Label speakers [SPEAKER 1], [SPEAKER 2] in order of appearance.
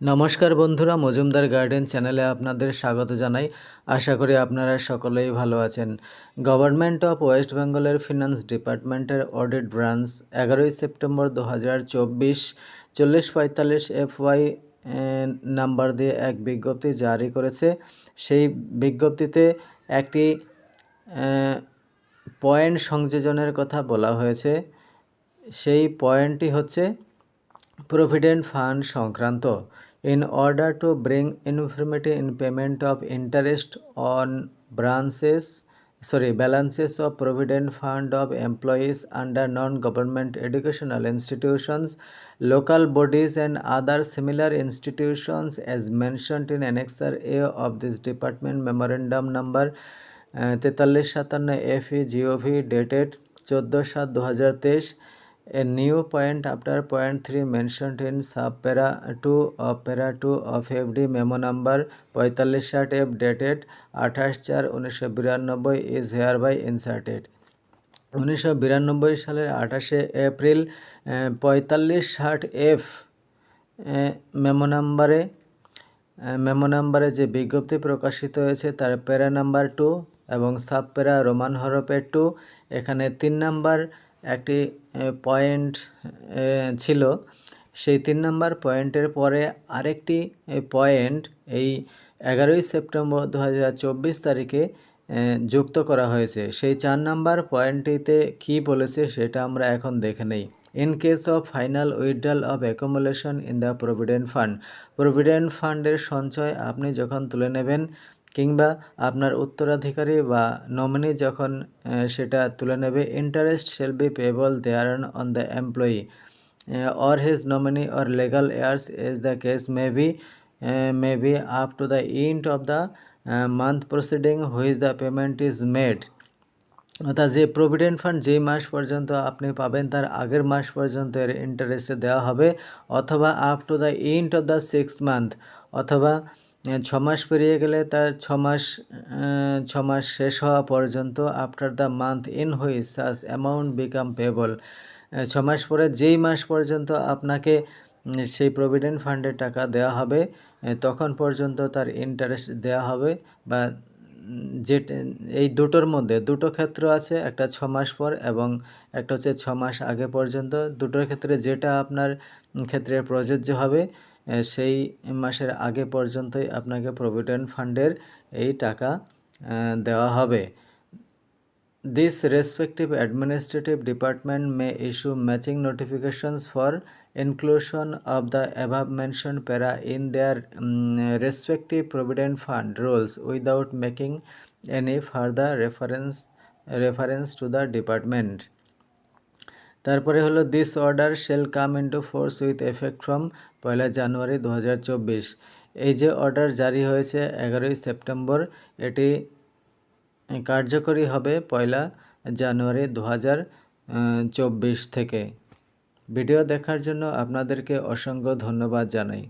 [SPEAKER 1] নমস্কার বন্ধুরা, মজুমদার গার্ডেন চ্যানেলে আপনাদের স্বাগত জানাই। আশা করি আপনারা সকলেই ভালো আছেন। গভর্নমেন্ট অফ ওয়েস্ট বেঙ্গলের ফিনান্স ডিপার্টমেন্টের অডিট ব্রাঞ্চ এগারোই সেপ্টেম্বর দু হাজার চব্বিশ চল্লিশ পঁয়তাল্লিশ এফ ওয়াই নাম্বার দিয়ে এক বিজ্ঞপ্তি জারি করেছে। সেই বিজ্ঞপ্তিতে একটি পয়েন্ট সংযোজনের কথা বলা হয়েছে। সেই পয়েন্টটি হচ্ছে প্রভিডেন্ট ফান্ড সংক্রান্ত in order to bring uniformity in payment of interest on branches sorry balances of provident fund of employees under non-government educational institutions local bodies and other similar institutions as mentioned in annexure a of this department memorandum number তেতাল্লিশ সাতান্ন F E gov dated চোদ্দ সাত দু হাজার তেইশ A new point after point 3 mentioned in subpara 2 of para 2 of FD memo number 45 ষাট F dated আঠাশ চার উনিশশো বিরানব্বই is hereby inserted উনিশশো বিরানব্বই সালের আঠাশে এপ্রিল পঁয়তাল্লিশ ষাট এফ মেমো নাম্বারে মেমো নাম্বারে যে বিজ্ঞপ্তি প্রকাশিত হয়েছে তার প্যারা নাম্বার টু এবং সাব প্যারা রোমান হরপের টু এখানে তিন নাম্বার একটি পয়েন্ট ছিল। সেই তিন নম্বর পয়েন্টের পরে আরেকটি পয়েন্ট এই এগারোই সেপ্টেম্বর দু হাজার চব্বিশ তারিখে যুক্ত করা হয়েছে। সেই চার নাম্বার পয়েন্টটিতে কি বলেছে সেটা আমরা এখন দেখে নেই। In case of final withdrawal of accumulation in the provident fund provident ফান্ডের সঞ্চয় আপনি যখন তুলে নেবেন কিংবা আপনার উত্তরাধিকারী বা নমিনি যখন সেটা তুলে নেবে interest shall be payable thereon the employee or his nominee or legal heirs is the case may be may be up to the the of the month preceding which the payment is made অর্থাৎ যে provident fund যেই মাস পর্যন্ত আপনি পাবেন, তার আগের মাস পর্যন্ত এর ইন্টারেস্টে দেওয়া হবে, অথবা up to the end of the six month অথবা ছ মাস পেরিয়ে গেলে তার ছ মাস ছ মাস শেষ হওয়া পর্যন্ত after the month in which such amount become payable ছ মাস পরে যেই মাস পর্যন্ত আপনাকে সেই প্রভিডেন্ট ফান্ডের টাকা দেওয়া হবে তখন পর্যন্ত তার ইন্টারেস্ট দেওয়া হবে বা যে, এই দুটোর মধ্যে, দুটো ক্ষেত্র আছে, একটা ছ মাস পর এবং একটা হচ্ছে ছ মাস আগে পর্যন্ত। দুটোর ক্ষেত্রে যেটা আপনার ক্ষেত্রে প্রযোজ্য হবে সেই মাসের আগে পর্যন্তই আপনাকে প্রভিডেন্ট ফান্ডের এই টাকা দেওয়া হবে। This respective administrative department may issue matching notifications for inclusion of the above mentioned para in their respective provident fund rules without making any further reference reference to the department তারপরে হলো this order shall come into force with effect from পয়লা জানুয়ারি দু হাজার চব্বিশ। এই যে order জারি হয়েছে এগারোই সেপ্টেম্বর, এটি কার্যকরী হবে পয়লা জানুয়ারি দু হাজার চব্বিশ থেকে। ভিডিও দেখার জন্য আপনাদেরকে অসংখ্য ধন্যবাদ জানাই।